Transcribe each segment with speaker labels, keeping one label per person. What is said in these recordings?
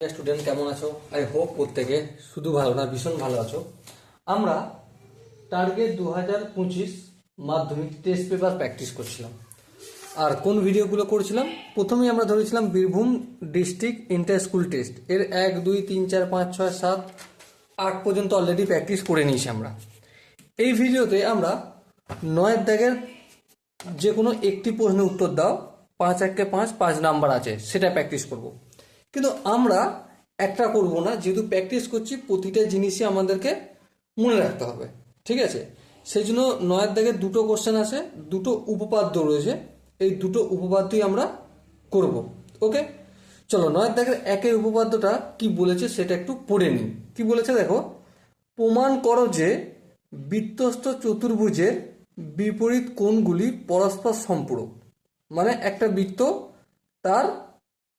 Speaker 1: Student কেমন আছো? I hope প্রত্যেকে শুধু ভালো না, ভীষণ ভালো আছো। আমরা টার্গেট দু হাজার পঁচিশ মাধ্যমিক টেস্ট পেপার প্র্যাকটিস করছিলাম। আর কোন ভিডিওগুলো করছিলাম? প্রথমেই আমরা ধরেছিলাম Birbhum district inter school test এর এক, দুই, তিন, চার, পাঁচ, ছয়, সাত, আট পর্যন্ত অলরেডি প্র্যাকটিস করে নিয়েছি আমরা। এই ভিডিওতে আমরা নয়ের দাগের যে কোনো একটি প্রশ্নের উত্তর দাও, পাঁচ একে পাঁচ পাঁচ নাম্বার আছে, সেটা প্র্যাকটিস করব। কিন্তু আমরা একটা করব না, যেহেতু প্র্যাকটিস করছি, প্রতিটা জিনিসই আমাদেরকে মনে রাখতে হবে, ঠিক আছে? সেই জন্য নয়ের দাগে দুটো কোশ্চেন আছে, দুটো উপপাদ্য রয়েছে, এই দুটো উপপাদ্যই আমরা করব ওকে চলো, নয়ের দাগের একের উপপাদ্যটা কি বলেছে সেটা একটু পড়ে নিই। কি বলেছে দেখো? প্রমাণ করো যে বৃত্তস্থ চতুর্ভুজের বিপরীত কোণগুলি পরস্পর সম্পূরক মানে একটা বৃত্ত তার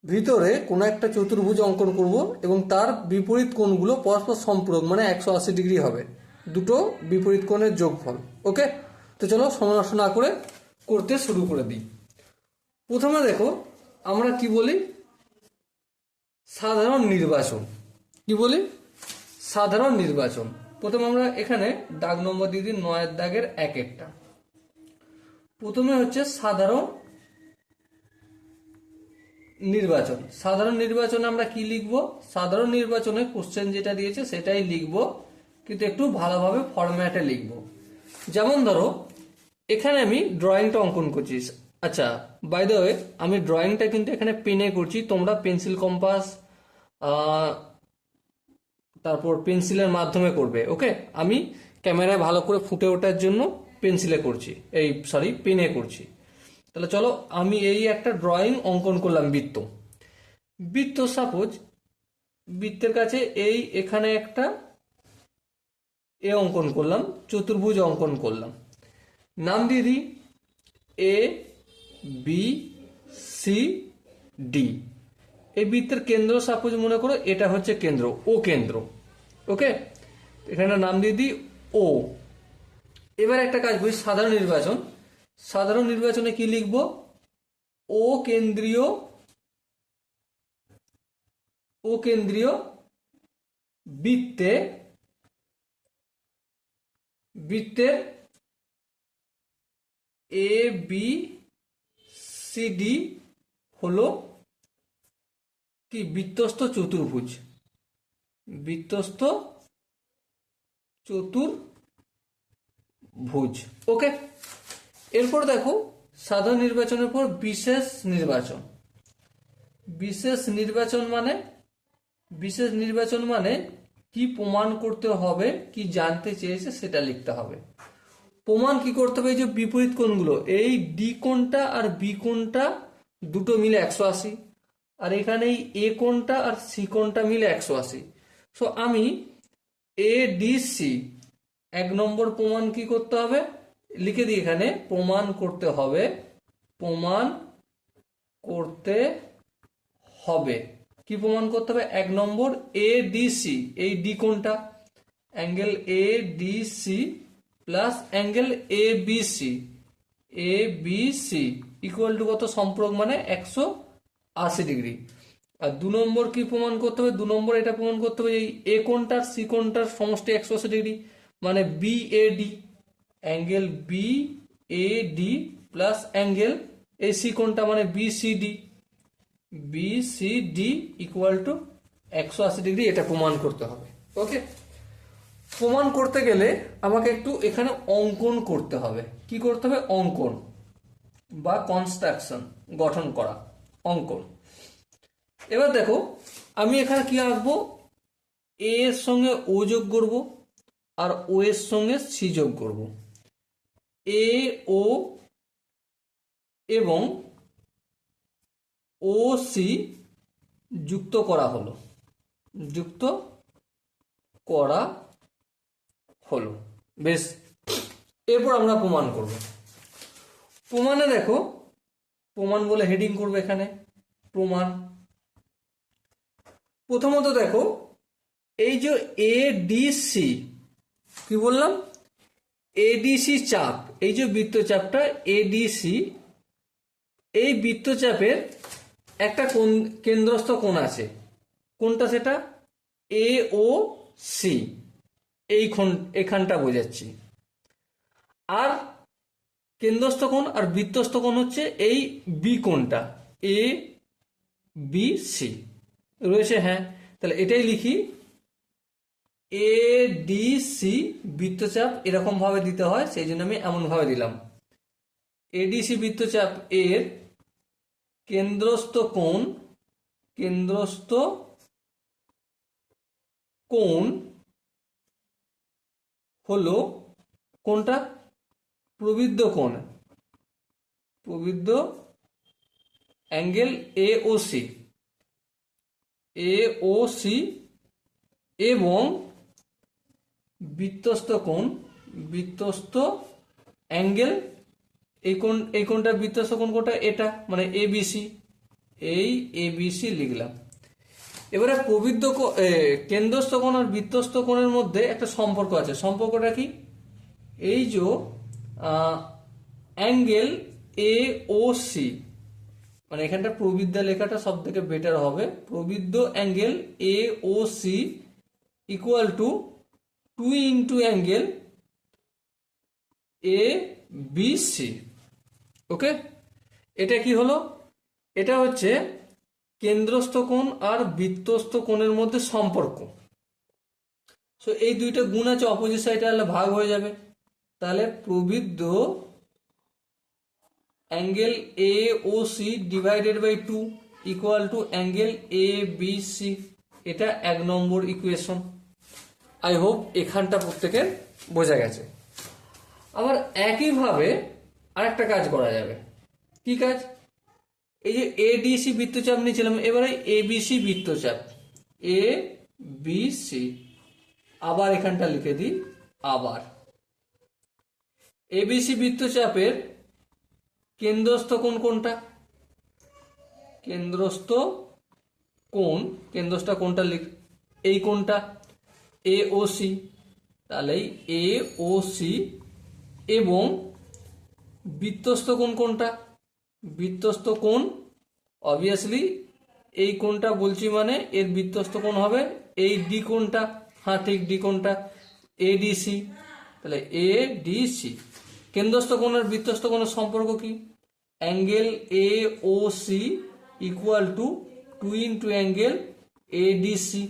Speaker 1: ভিতরে কোনো একটা চতুর্ভুজ অঙ্কন করব এবং তার বিপরীত কোণগুলো পরস্পর সম্পূরক মানে একশো আশি ডিগ্রি হবে। দুটো বিপরীত কোণের যোগফল, ওকে? তো চলো সময় না করে করতে শুরু করে দিই। প্রথমে দেখো, আমরা কি বলি? সাধারণ নির্বাচন। কি বলি? সাধারণ নির্বাচন। প্রথমে আমরা এখানে দাগ নম্বর দিয়ে দিই, নয়ের দাগের এক একটা। প্রথমে হচ্ছে সাধারণ নির্বাচন। সাধারণ নির্বাচনে আমরা কি লিখব? সাধারণ নির্বাচনে কোশ্চেন যেটা দিয়েছে সেটাই লিখব, কিন্তু একটু ভালোভাবে ফরম্যাটে লিখব। যেমন ধরো, এখানে আমি ড্রয়িংটা অঙ্কন করছি। আচ্ছা বাই আমি ড্রয়িংটা কিন্তু এখানে পেনে করছি। তোমরা পেন্সিল কম্পাস তারপর পেন্সিলের মাধ্যমে করবে ওকে আমি ক্যামেরায় ভালো করে ফুটে ওঠার জন্য পেন্সিলে করছি। এই সরি পেনে করছি। তাহলে চলো আমি এই একটা ড্রয়িং অঙ্কন করলাম বৃত্ত। বৃত্ত সাপোজ বৃত্তের কাছে এই এখানে একটা এ অঙ্কন করলাম, চতুর্ভুজ অঙ্কন করলাম। নাম দিয়ে দিই এ বি সি ডি এই বৃত্তের কেন্দ্র সাপোজ মনে করো এটা হচ্ছে কেন্দ্র ও কেন্দ্র। ওকে এখানে নাম দিয়ে দিই ও এবার একটা কাজ করি, সাধারণ নির্বাচন। সাধারণ নির্বাচনে কি লিখব? ও কেন্দ্রীয় ও কেন্দ্রীয় বৃত্তে, বৃত্তের এ বি সি ডি হলো কি? বৃত্তস্থ চতুর্ভুজ। বৃত্তস্থ চতুর্ভুজ। ওকে। এরপর দেখো, সাধারণ নির্বাচনের পর বিশেষ নির্বাচন। বিশেষ নির্বাচন মানে বিশেষ নির্বাচন মানে কি প্রমাণ করতে হবে, কি জানতে চেয়েছে সেটা লিখতে হবে। প্রমাণ কি করতে হবে? এই যে বিপরীত কোণগুলো, এই ডি কোণটা আর বি কোণটা দুটো মিলে একশো আশি। আর এখানে এই এ কোণটা আর সি কোণটা মিলে একশো আশি। সো আমি এ ডি সি, এক নম্বর প্রমাণ কি করতে হবে? লিখে দিই এখানে, প্রমাণ করতে হবে, প্রমাণ করতে হবে। কি প্রমাণ করতে হবে? এক নম্বর এ ডি সি এই ডি কোণটা angle A D C plus angle A B C A B C equal to কত? সম্পর্ক মানে একশো আশি ডিগ্রি। আর দু নম্বর কি প্রমাণ করতে হবে? দু নম্বর এটা প্রমাণ করতে হবে এই এ কোণটার সি কোণটার সমষ্টি একশো আশি ডিগ্রি। মানে B A D angle B A D plus angle এই সি কোণটা মানে B C D B C D equal to একশো আশি ডিগ্রি এটা প্রমাণ করতে হবে। ওকে প্রমাণ করতে গেলে আমাকে একটু এখানে অঙ্কন করতে হবে। কি করতে হবে? অঙ্কন বা কনস্ট্রাকশন গঠন করা। অঙ্কন। এবার দেখো, আমি এখানে কি আঁকবো? এ এর সঙ্গে ও যোগ করব আর ও এর সঙ্গে সি যোগ করব। এ ও এবং ও সি যুক্ত করা হলো। যুক্ত করা হলো। বেশ, এরপর আমরা প্রমাণ করব। প্রমাণে দেখো, প্রমাণ বলে হেডিং করব এখানে, প্রমাণ। প্রথমত দেখো, এই যে এ ডি সি কি বললাম? এডিসি চাপ। এই যে বৃত্তচাপটা এডিসি এই বৃত্তচাপের একটা কোন কেন্দ্রস্থ কোণ আছে? কোনটা সেটা? এ ও সি এই খন এখানটা বোঝাচ্ছি। আর কেন্দ্রস্থ কোণ আর বৃত্তস্থ কোণ হচ্ছে এই বি কোণটা এ বি সি রয়েছে হ্যাঁ। তাহলে এটাই লিখি। এ ডি সি বৃত্তচাপ এরকম ভাবে দিতে হয়, সেই জন্য আমি এমন ভাবে দিলাম। এডিসি বৃত্তচাপ এর কেন্দ্রস্থ কোণ কেন্দ্রস্থ কোণ হলো কোনটা প্রবৃদ্ধ কোণ। প্রবৃদ্ধ angle A O C A O C এবং বৃত্তস্থ কোণ? বৃত্তস্থ অ্যাঙ্গেল। এই কোণ, এই কোণটা বৃত্তস্থ কোণ কোনটা এটা মানে এ বিসি এই এ বিসি লিখলাম। এবারে প্রবৃদ্ধ কেন্দ্রস্থ কোণ আর বৃত্তস্থ কোণের মধ্যে একটা সম্পর্ক আছে। সম্পর্কটা কি? এই যে অ্যাঙ্গেল এ ও সি। মানে এখানটা প্রবৃদ্ধা লেখাটা সব থেকে বেটার হবে। প্রবৃদ্ধ angle A O C equal to two into angle A B C okay এটা কি হলো? এটা হচ্ছে কেন্দ্রস্থ কোণ আর বৃত্তস্থ কোণের মধ্যে সম্পর্ক। সো এই দুইটা গুণ আছে অপোজিট সাইডে হলে ভাগ হয়ে যাবে। তাহলে প্রবৃদ্ধ angle A O C divided by two equal to angle A B C এটা এক নম্বর ইকুয়েশন আই হোপ এখানটা প্রত্যেকের বোঝা গেছে। আবার একইভাবে আরেকটা কাজ করা যাবে। কি কাজ? এই যে এডিসি বৃত্তচাপ নিয়েছিলাম, এবারে এবিসি বৃত্তচাপ। এ বি সি আবার এখানটা লিখে দিই, আবার। এবিসি বৃত্তচাপের কেন্দ্রস্থ কোন কোনটা? কেন্দ্রস্থ কোন কেন্দ্রস্থ কোনটা লিখ। এই কোণটা। এ ও সি তাহলে এ ও সি এবং বৃত্তস্থ কোণ কোনটা বৃত্তস্থ কোণ অবভিয়াসলি এই কোণটা বলছি মানে এর বৃত্তস্থ কোণ হবে এই ডি কোণটা। হ্যাঁ ঠিক ডি কোণটা। এডিসি তাহলে এ ডিসি কেন্দ্রস্থ কোণ আর বৃত্তস্থ সম্পর্ক কি? Angle A O C equal to two into angle ADC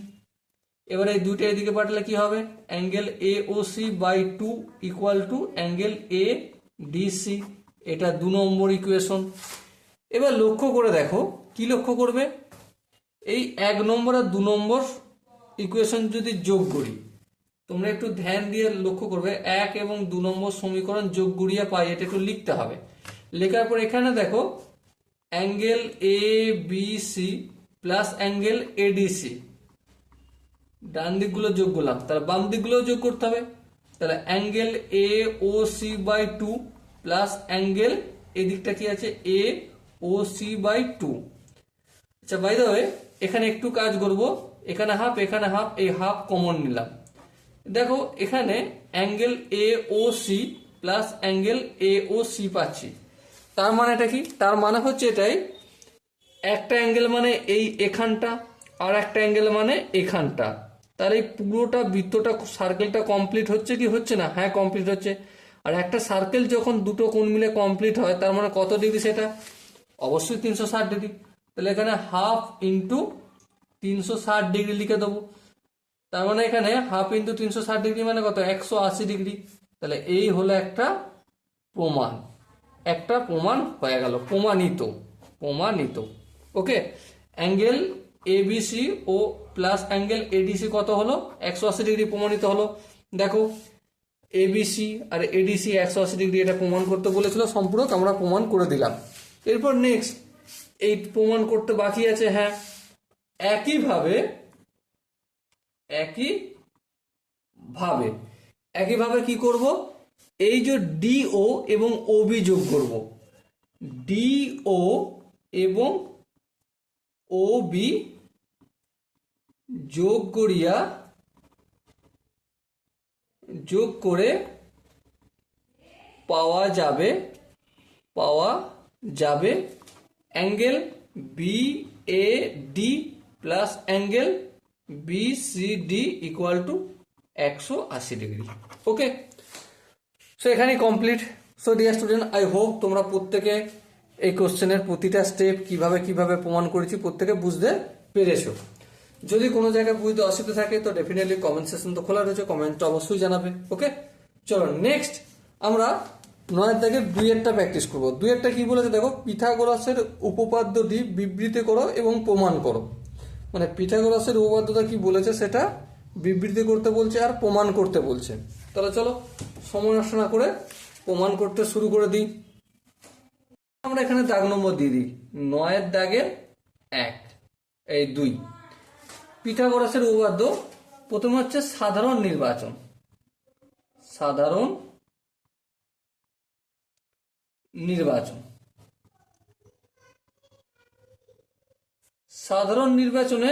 Speaker 1: এবারে এই দুইটা এদিকে পাঠালে কি হবে? Angle A O C by two equal to angle A DC এটা দু নম্বর ইকুয়েশন এবার লক্ষ্য করে দেখো, কি লক্ষ্য করবে? এই এক নম্বর আর দু নম্বর ইকুয়েশন যদি যোগ করি, তোমরা একটু ধ্যান দিয়ে লক্ষ্য করবে, এক এবং দু নম্বর সমীকরণ যোগ গুড়িয়ে পাই, এটা একটু লিখতে হবে। লেখার পর এখানে দেখো, angle A B C plus angle ADC ডান দিকগুলো যোগ করলাম। তাহলে বাম দিকগুলো যোগ করতে হবে। তাহলে angle A O C by two plus angle এদিকটা কি আছে? A O C by two আচ্ছা বাই দ্য এখানে একটু কাজ করব। এখানে হাফ এখানে হাফ এই হাফ কমন নিলাম। দেখো, এখানে angle A O C plus angle A O C পাচ্ছি। তার মানেটা কি? তার মানে হচ্ছে এটাই। একটা অ্যাঙ্গেল মানে এই এখানটা, আর একটা অ্যাঙ্গেল মানে এখানটা। তার এই পুরোটা বৃত্তটা সার্কেলটা কমপ্লিট হচ্ছে কি হচ্ছে না? হ্যাঁ কমপ্লিট হচ্ছে। আর একটা সার্কেল যখন দুটো কোণ মিলে কমপ্লিট হয়, তার মানে কত ডিগ্রি সেটা? অবশ্যই তিনশো ষাট ডিগ্রি। তাহলে এখানে হাফ ইন্টু তিনশো ষাট ডিগ্রি লিখে দেবো। তার মানে এখানে হাফ ইন্টু তিনশো ষাট ডিগ্রি মানে কত? একশো আশি ডিগ্রি। তাহলে এই হলো একটা প্রমাণ। একটা প্রমাণ হয়ে গেল। প্রমাণিত। প্রমাণিত। ওকে অ্যাঙ্গেল এবিসি ও প্লাস অ্যাঙ্গেল এডিসি কত হলো? একশো আশি ডিগ্রি প্রমাণিত হলো। দেখো এবিসি আর এডিসি একশো আশি ডিগ্রি এটা প্রমাণ করতে বলেছিল, সম্পূরক আমরা প্রমাণ করে দিলাম। এরপর নেক্সট এই প্রমাণ করতে বাকি আছে হ্যাঁ একইভাবে একই ভাবে একইভাবে কি করব? এই যে ডিও এবং ওবি যোগ করব। ডিও এবং ওবি যোগ করিয়া, যোগ করে পাওয়া যাবে পাওয়া যাবে angle B A D plus angle B C D equal to একশো আশি ডিগ্রি ওকে সো এখানেই complete so dear student I hope তোমরা প্রত্যেকে এই কোশ্চেনের প্রতিটা স্টেপ কীভাবে কীভাবে প্রমাণ করেছি প্রত্যেকে বুঝতে পেরেছ। যদি কোনো জায়গায় বুঝতে অসুবিধা থাকে, তো ডেফিনেটলি কমেন্ট সেকশন তো খোলা রয়েছে কমেন্ট অবশ্যই জানাবে ওকে চলো নেক্সট আমরা নয়ের দাগের দুইয়েরটা প্র্যাকটিস করব। দুইয়েরটা কি বলেছে দেখো? পিথাগোরাসের উপপাদ্যটি বিবৃতি করো এবং প্রমাণ করো। মানে পিথাগোরাসের উপপাদ্যটা কি বলেছে সেটা বিবৃতি করতে বলছে আর প্রমাণ করতে বলছে। তাহলে চলো, সময় নষ্ট না করে প্রমাণ করতে শুরু করে দিই। আমরা এখানে দাগ নম্বর দিয়ে দিই। নয়ের দাগের এক, এই দুই। পিথাগোরাসের উপপাদ্য প্রথমে হচ্ছে সাধারণ নির্বাচন। সাধারণ নির্বাচন। সাধারণ নির্বাচনে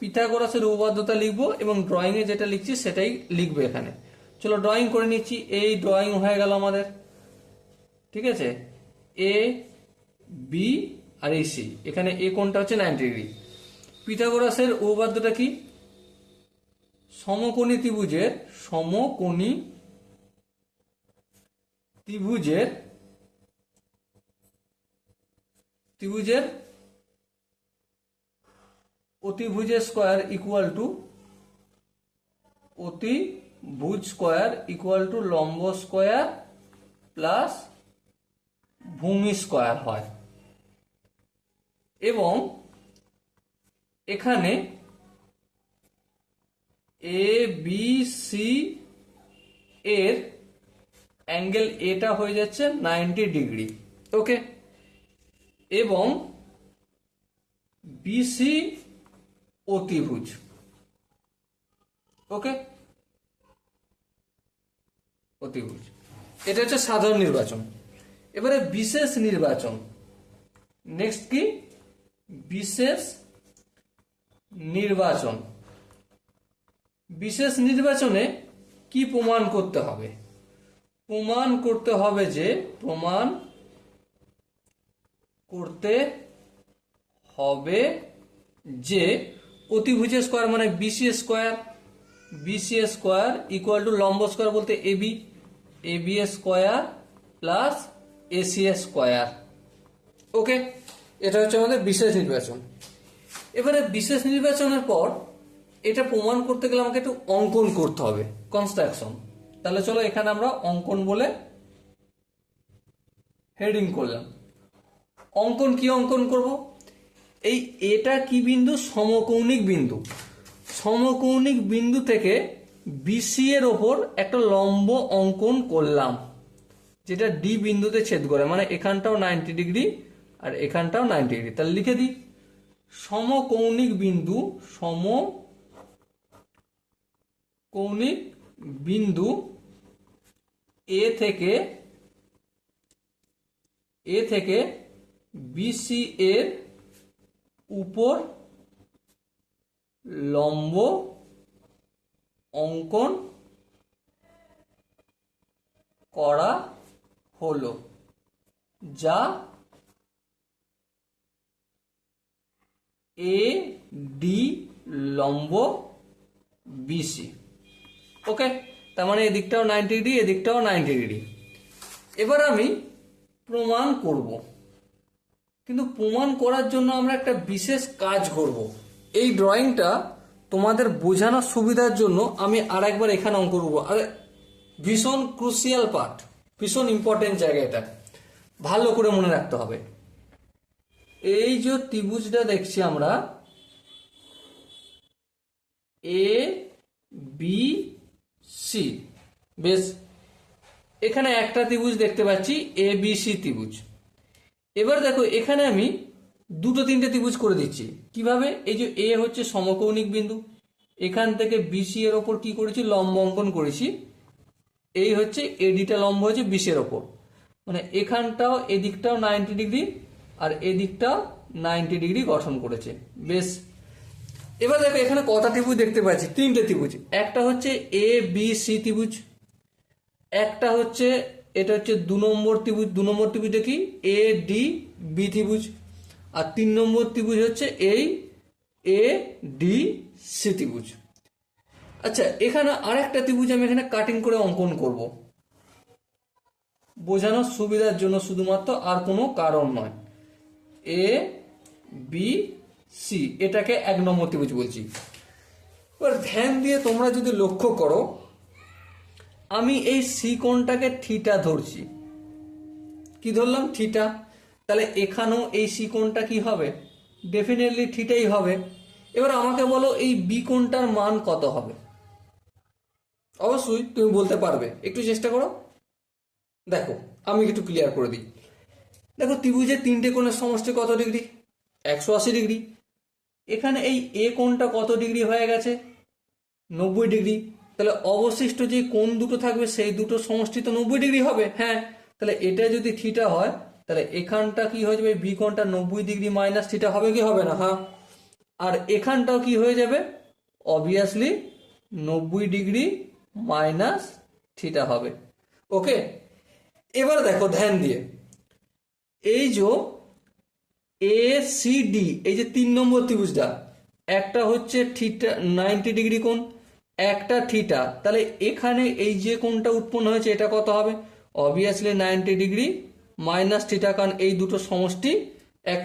Speaker 1: পিথাগোরাসের উপপাদ্যতা লিখব এবং ড্রয়িং এ যেটা লিখছি সেটাই লিখব এখানে। চলো ড্রয়িং করে নিচ্ছি। এই ড্রয়িং হয়ে গেল আমাদের। ঠিক আছে? এ বি আর এই সি এখানে এ কোনটা হচ্ছে? নাইনটি ডিগ্রি পিথাগোরাসের উপপাদ্যটা কি? সমকোণী ত্রিভুজের সমকোণী ত্রিভুজের ত্রিভুজের অতিভুজের স্কোয়ার ইকুয়াল টু অতিভুজ স্কোয়ার ইকুয়াল টু লম্ব স্কোয়ার প্লাস ভূমি স্কোয়ার হয়। এবং এখানে এ বি সি এর অ্যাঙ্গেল এটা হয়ে যাচ্ছে নাইনটি ডিগ্রি ওকে এবং বিসি অতিভুজ ওকে অতিভুজ, এটা হচ্ছে সাধারণ নির্বাচন। এবারে বিশেষ নির্বাচন নেক্সট কি? বিশেষ নির্বাচন। বিশেষ নির্বাচনে কি প্রমাণ করতে হবে? প্রমাণ করতে হবে যে প্রমাণ করতে হবে যে অতিভুজ স্কোয়ার মানে BC square. BC square equal to লম্ব স্কোয়ার বলতে AB AB square plus AC square. Okay এটা হচ্ছে আমাদের বিশেষ নির্বাচন। এবারে বিশেষ নির্বাচনের পর এটা প্রমাণ করতে গেলে আমাকে একটু অঙ্কন করতে হবে কনস্ট্রাকশন তাহলে চলো এখানে আমরা অঙ্কন বলে হেডিং করলাম। অঙ্কন কি অঙ্কন করব? এই এটা কি বিন্দু? সমকৌণিক বিন্দু। সমকৌণিক বিন্দু থেকে বিসি এর ওপর একটা লম্ব অঙ্কন করলাম, যেটা ডি বিন্দুতে ছেদ করে মানে এখানটাও নাইনটি ডিগ্রি আর এখানটাও নাইনটি ডিগ্রি তাহলে লিখে দিই। সমকৌণিক বিন্দু সম কৌণিক বিন্দু এ থেকে এ থেকে বিসি এর উপর লম্ব অঙ্কন করা হলো, যা এ ডি লম্ব বিসি ওকে তার মানে এদিকটাও নাইনটি ডিগ্রি এদিকটাও নাইনটি ডিগ্রি এবার আমি প্রমাণ করব। কিন্তু প্রমাণ করার জন্য আমরা একটা বিশেষ কাজ করব। এই ড্রয়িংটা তোমাদের বোঝানোর সুবিধার জন্য আমি আর একবার এখানে অঙ্ক করব। আর, ভীষণ ক্রুশিয়াল পার্ট ভীষণ ইম্পর্টেন্ট জায়গা এটা। ভালো করে মনে রাখতে হবে। এই যে ত্রিভুজটা দেখছি আমরা এ বি সি বেশ, এখানে একটা ত্রিভুজ দেখতে পাচ্ছি এ বি সি ত্রিভুজ। এবার দেখো, এখানে আমি দুটো তিনটে ত্রিভুজ করে দিচ্ছি। কীভাবে? এই যে এ হচ্ছে সমকৌণিক বিন্দু। এখান থেকে বিসি এর ওপর কি করেছি? লম্ব অঙ্কন করেছি। এই হচ্ছে এডিটা লম্ব হচ্ছে বিশের ওপর। মানে এখানটাও, এদিকটাও নাইনটি ডিগ্রি আর এদিকটাও নাইনটি ডিগ্রি গঠন করেছে। বেশ। এবার দেখো, এখানে কটা ত্রিভুজ দেখতে পাচ্ছি? তিনটে ত্রিভুজ। একটা হচ্ছে এ বি সি ত্রিভুজ। একটা হচ্ছে, এটা হচ্ছে দু নম্বর ত্রিভুজ। দু নম্বর ত্রিভুজটা দেখি এ ডি বি ত্রিভুজ। আর তিন নম্বর ত্রিভুজ হচ্ছে এই এ ডি সি ত্রিভুজ। আচ্ছা এখানে আরেকটা ত্রিভুজ আমি এখানে কাটিং করে অঙ্কন করব। বোঝানোর সুবিধার জন্য শুধুমাত্র আর কোনো কারণ নয়। এ বি সি এটাকে এক নম্বর ত্রিভুজ বলছি। এবার ধ্যান দিয়ে তোমরা যদি লক্ষ্য করো, আমি এই সি কোণটাকে থিটা ধরছি। কি ধরলাম? থিটা। তাহলে এখানেও এই সি কোণটা কি হবে? ডেফিনেটলি থিটাই হবে। এবার আমাকে বলো, এই বি কোণটার মান কত হবে? অবশ্যই তুমি বলতে পারবে। একটু চেষ্টা করো। দেখো, আমি একটু ক্লিয়ার করে দিই। দেখো ত্রিভুজের তিনটে কোণের সমষ্টি কত ডিগ্রি? একশো আশি ডিগ্রি। এখানে এই এ কোণটা কত ডিগ্রি হয়ে গেছে? নব্বই ডিগ্রি। তাহলে অবশিষ্ট যে কোণ দুটো থাকবে, সেই দুটো সমষ্টি তো নব্বই ডিগ্রি হবে। হ্যাঁ তাহলে এটা যদি থিটা হয়, তাহলে এখানটা কি হয়ে যাবে? বি কোণটা নব্বই ডিগ্রি মাইনাস থিটা হবে কি হবে না? হ্যাঁ। আর এখানটাও কি হয়ে যাবে? অবভিয়াসলি নব্বই ডিগ্রি মাইনাস থিটা হবে। ওকে? এবার দেখো ধ্যান দিয়ে। এই যে এ সি ডি এই যে তিন নম্বর ত্রিভুজটা, একটা হচ্ছে থিটা নাইনটি ডিগ্রি কোণ, একটা থিটা। তাহলে এখানে এই যে কোণটা উৎপন্ন হয়েছে, এটা কত হবে? Obviously ninety degree minus theta, কারণ এই দুটো সমষ্টি এক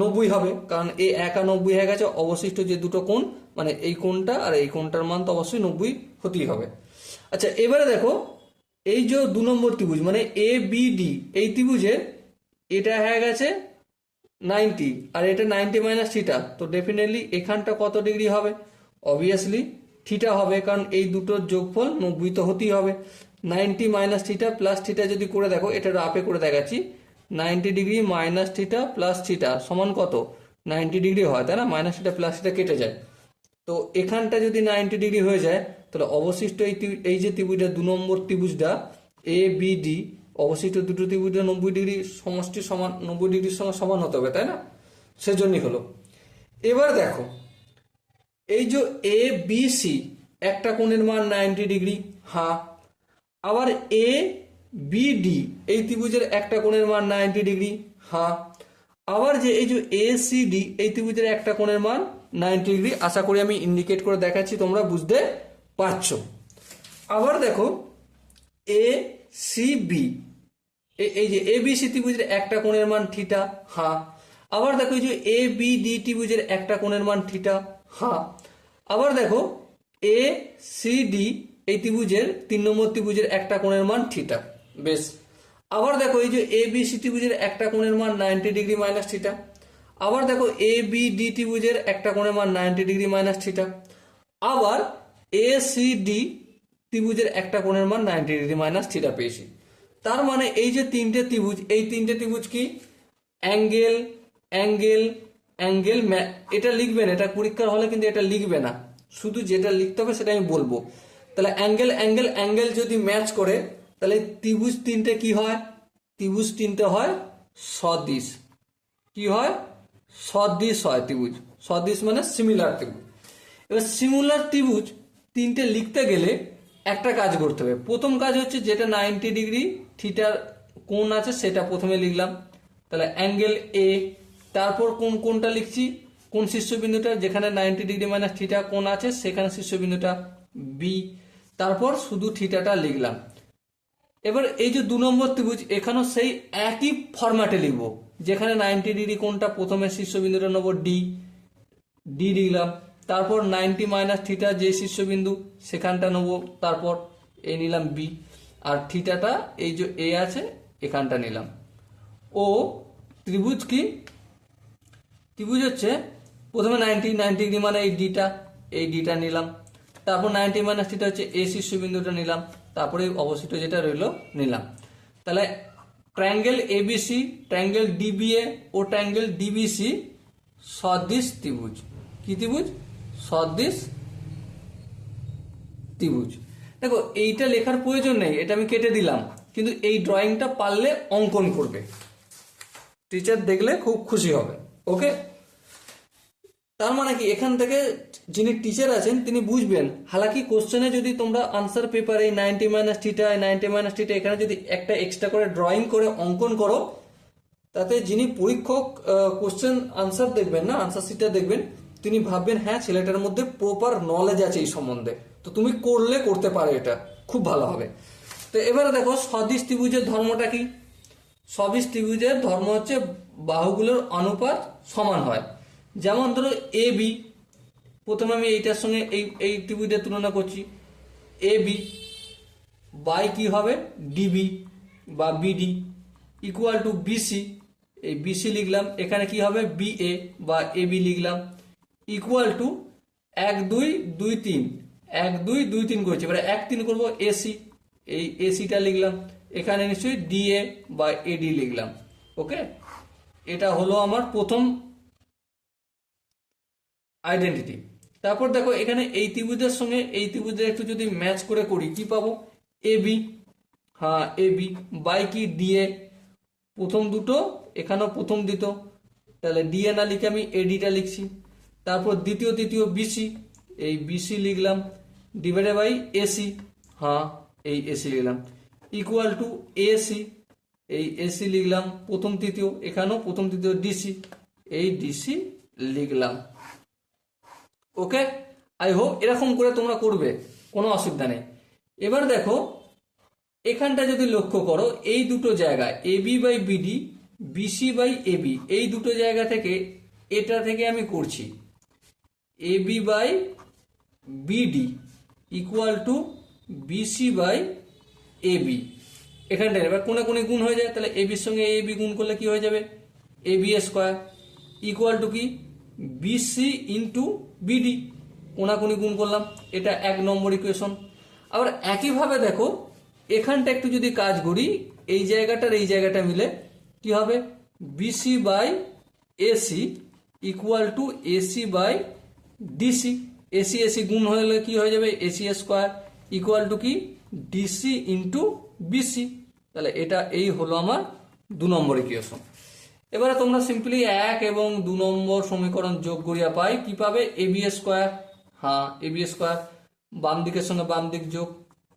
Speaker 1: নব্বই হবে, কারণ এই একানব্বই হয়ে গেছে, অবশিষ্ট যে দুটো কোণ মানে এই কোণটা আর এই কোণটার মান তো অবশ্যই নব্বই হতেই হবে। আচ্ছা এবারে দেখো, এই যে দু নম্বর ত্রিভুজ মানে এ বি ডি এই ত্রিভুজের এটা হয়ে গেছে নাইনটি, আর এটা নাইনটি মাইনাস থিটা তো ডেফিনেটলি এখানটা কত ডিগ্রি হবে? অবভিয়াসলি থিটা হবে, কারণ এই দুটোর যোগফল নব্বই তো হতেই হবে। Ninety minus theta plus theta যদি করে দেখো, এটা রাপে করে দেখাচ্ছি। Ninety degree minus theta plus theta সমান কত? নাইনটি ডিগ্রি হয়, তাই না? মাইনাস থিটা প্লাস থিটা কেটে যায়। তো এখানটা যদি নাইনটি ডিগ্রি হয়ে যায়, তাহলে অবশিষ্ট এই এই যে ত্রিভুজটা, দু নম্বর ত্রিভুজটা এ বি ডি অবশিষ্ট দুটো ত্রিভুজটা নব্বই ডিগ্রি সমষ্টি সমান, নব্বই ডিগ্রির সঙ্গে সমান হতে হবে, তাই না? সেজন্যই হলো। এবার দেখো, এই যে এ বি সি একটা কোণের মান নাইনটি ডিগ্রি হ্যাঁ। আবার এ বি ডি এই ত্রিভুজের একটা কোণের মান নাইনটি ডিগ্রি হ্যাঁ। আবার যে এই যে এ সি ডি এই ত্রিভুজের একটা কোণের মান নাইনটি ডিগ্রি, আশা করি আমি ইন্ডিকেট করে দেখাচ্ছি, তোমরা বুঝতে পারছ। আবার দেখো এ সি বি এই যে এ বি সি ত্রিভুজের একটা কোণের মান থিটা হ্যাঁ আবার দেখো এই যে এ বি ডি ত্রিভুজের একটা কোণের মান থিটা হ্যাঁ আবার দেখো এ সি ডি এই ত্রিভুজের তিন নম্বর ত্রিভুজের একটা কোণের মান থিটা বেশ। আবার দেখো এই যে এ বি সি ত্রিভুজের একটা কোণের মান নাইনটি ডিগ্রি মাইনাস থিটা আবার দেখো এ বি ডি ত্রিভুজের একটা কোণের মান নাইনটি ডিগ্রি মাইনাস থিটা আবার এ সি ডি ত্রিভুজের একটা কোণের মান নাইনটি ডিগ্রি মাইনাস থিটা পেয়েছি। তার মানে এই যে তিনটে ত্রিভুজ, এই তিনটে ত্রিভুজ কি? অ্যাঙ্গেল অ্যাঙ্গেল অ্যাঙ্গেল এটা লিখবে না, এটা পরীক্ষার হলে কিন্তু এটা লিখবে না। শুধু যেটা লিখতে হবে সেটা আমি বলব। তাহলে অ্যাঙ্গেল অ্যাঙ্গেল অ্যাঙ্গেল যদি ম্যাচ করে, তাহলে ত্রিভুজ তিনটে কি হয়? ত্রিভুজ তিনটে হয় সদৃশ। কি হয়? সদৃশ হয় ত্রিভুজ। সদৃশ মানে সিমিলার ত্রিভুজ। এবার সিমিলার ত্রিভুজ তিনটে লিখতে গেলে একটা কাজ করতে হবে। প্রথম কাজ হচ্ছে যেটা নাইনটি ডিগ্রি থিটার কোণ আছে সেটা প্রথমে লিখলাম। তাহলে অ্যাঙ্গেল এ তারপর কোন কোনটা লিখছি। কোন শীর্ষবিন্দুটা যেখানে নাইনটি ডিগ্রি মাইনাস থিটা কোণ আছে, সেখানে শীর্ষবিন্দুটা বি তারপর শুধু থিটাটা লিখলাম। এবার এই যে দু নম্বর ত্রিভুজ, এখানেও সেই একই ফরম্যাটে লিখব। যেখানে নাইনটি ডিগ্রি কোনটা প্রথমে শীর্ষবিন্দুটা নেব ডি ডি লিখলাম। তারপর নাইনটি মাইনাস থিটা যে শীর্ষবিন্দু, সেখানটা নেব, তারপর এ নিলাম বি। আর থিটাটা এই যে এ আছে, এখানটা নিলাম। ও ত্রিভুজ কি? ত্রিভুজ হচ্ছে প্রথমে নাইনটি নাইনটি ডিগ্রি মানে এই ডিটা এই ডিটা নিলাম। তারপর নাইনটি মাইনাস থিটা হচ্ছে এ শীর্ষবিন্দুটা নিলাম। তারপরে অবশিষ্ট যেটা রইল, নিলাম। তাহলে ট্রায়াঙ্গেল এবিসি, ট্রায়াঙ্গেল ডিবিএ ও ট্রায়াঙ্গেল ডিবিসি সদৃশ ত্রিভুজ। কি ত্রিভুজ? সদৃশ ত্রিভুজ। দেখো, এইটা লেখার প্রয়োজন নেই, এটা আমি কেটে দিলাম, কিন্তু এই ড্রয়িংটা পারলে অঙ্কন করবে। টিচার দেখলে খুব খুশি হবে ওকে তার মানে কি, এখান থেকে যিনি টিচার আছেন, তিনি বুঝবেন, হালাকি কোশ্চেনে যদি তোমরা আনসার পেপারে ninety minus theta ninety minus theta এখানে যদি একটা এক্সট্রা করে ড্রয়িং করে অঙ্কন করো, তাতে যিনি পরীক্ষক কোশ্চেন আনসার দেখবেন না আনসার শিটটা দেখবেন তিনি ভাববেন হ্যাঁ ছেলেটার মধ্যে প্রপার নলেজ আছে এই সম্বন্ধে। তো তুমি করলে করতে পারো এটা। খুব ভালো হবে। তো এবারে দেখো সদিশ ত্রিভুজের ধর্মটা কি? সদিশ ত্রিভুজের ধর্ম হচ্ছে বাহুগুলোর অনুপাত সমান হয়। যেমন ধরো, এ, বি। প্রথমে আমি এইটার সঙ্গে এই এই ত্রিভুজের তুলনা করছি। A, B. বাই কি হবে? ডিবি বা বিডি ইকুয়াল টু বিসি। এই বিসি লিখলাম। এখানে কি হবে? বিএ বা এ, বি লিখলাম। ইকুয়াল টু এক দুই দুই তিন। এক দুই দুই তিন করছি। এবারে এক তিন করব এসি এই এসিটা লিখলাম। এখানে নিশ্চয়ই ডিএ বা এডি লিখলাম। ওকে? এটা হলো আমার প্রথম আইডেন্টিটি তারপর দেখো, এখানে এই ত্রিভুজের সঙ্গে এই ত্রিভুজের একটু যদি ম্যাচ করে করি, কি পাবো? এ বি হ্যাঁ এ বি বাই কি? ডিএ প্রথম দুটো, এখানেও প্রথম দ্বিতীয় তাহলে ডিএ না লিখে আমি এডিটা লিখছি। তারপর দ্বিতীয়, তৃতীয় বিসি এই বিসি লিখলাম ডিভাইডেড বাই এসি হ্যাঁ এই এসি লিখলাম। ইকুয়াল টু এসি এই এসি লিখলাম, প্রথম, তৃতীয়, এখানেও প্রথম, তৃতীয় ডিসি এই ডিসি লিখলাম। ওকে আই হোপ এরকম করে তোমরা করবে, কোনো অসুবিধা নেই। এবার দেখো, এখানটা যদি লক্ষ্য করো, এই দুটো জায়গা A B by BD BC by AB এই দুটো জায়গা থেকে, এটা থেকে আমি করছি। A B by BD equal to BC by AB এখানটা এবার কোনে কোনে গুণ হয়ে যায়, তাহলে এবির সঙ্গে এ বি গুণ করলে কি হয়ে যাবে? A B square equal to কি? বিসি ইন্টু বিডি কোনাকুনি গুণ করলাম, এটা এক নম্বর ইকুয়েশন আবার একইভাবে দেখো, এখানটা একটু যদি কাজ করি, এই জায়গাটার এই জায়গাটা মিলে কি হবে? BC by AC equal to AC by DC AC AC গুণ হলে কি হয়ে যাবে? এসি স্কোয়ার ইকুয়াল টু কি? ডিসি ইন্টু বিসি তাহলে এটা এই হলো আমার দু নম্বর ইকুয়েশন এবারে তোমরা সিম্পলি এক এবং দু নম্বর সমীকরণ যোগ করিয়া পাই, কি পাবে? এ বি স্কোয়ার হ্যাঁ এ বি স্কোয়ার বাম দিকের সঙ্গে বাম দিক যোগ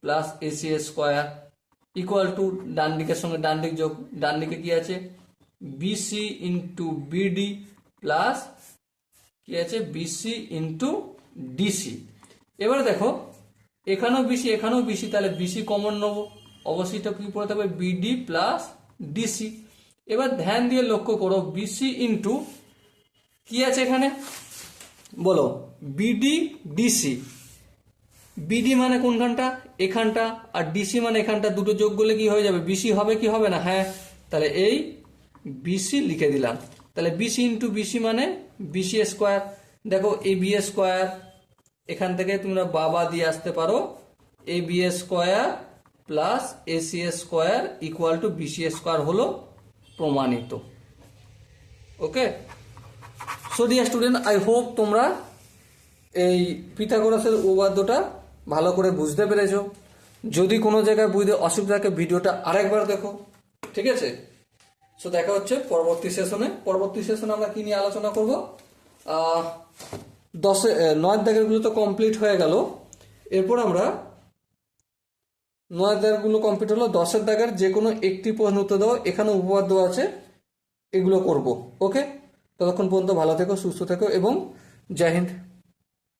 Speaker 1: plus AC square equal to ডান দিকের সঙ্গে ডান দিক যোগ। ডান দিকে কি আছে? বিসি ইন্টু বিডি প্লাস কি আছে বিসি ইন্টু ডিসি এবারে দেখো, এখানেও বিসি এখানেও বিসি তাহলে বিসি কমন নেব। অবশ্যই তো কি পড়তে হবে বিডি প্লাস ডিসি এবার ধ্যান দিয়ে লক্ষ্য করো বিসি ইন্টু কি আছে এখানে? বলো বিডি ডিসি বিডি মানে কোনখানটা? এখানটা। আর ডিসি মানে এখানটা, দুটো যোগ করলে কি হয়ে যাবে? বিসি হবে কি হবে না? হ্যাঁ তাহলে এই বিসি লিখে দিলাম। তাহলে বিসি ইন্টু বিসি মানে বিসি স্কোয়ার দেখো এ বি স্কোয়ার এখান থেকে তোমরা বাবা দিয়ে আসতে পারো। A B square plus AC square equal to BC square হলো প্রমাণিত। Okay so dear student I hope তোমরা এই পিথাগোরাসের উপপাদ্যটা ভালো করে বুঝতে পেরেছ। যদি কোনো জায়গায় বুঝতে অসুবিধা থাকে, ভিডিওটা আরেকবার দেখো। ঠিক আছে? সো দেখা হচ্ছে পরবর্তী সেশনে পরবর্তী সেশনে আমরা কি নিয়ে আলোচনা করব? দশে নয় দাগেরগুলো তো কমপ্লিট হয়ে গেল। এরপর আমরা নয়ের দাগেরগুলো কমপ্লিট হলো। দশের দাগের যে কোনো একটি প্রশ্ন উত্তর দেওয়া এখানে উপপাদ্য আছে। এগুলো করব। ওকে ততক্ষণ পর্যন্ত ভালো থেকো, সুস্থ থেকো এবং জয় হিন্দ।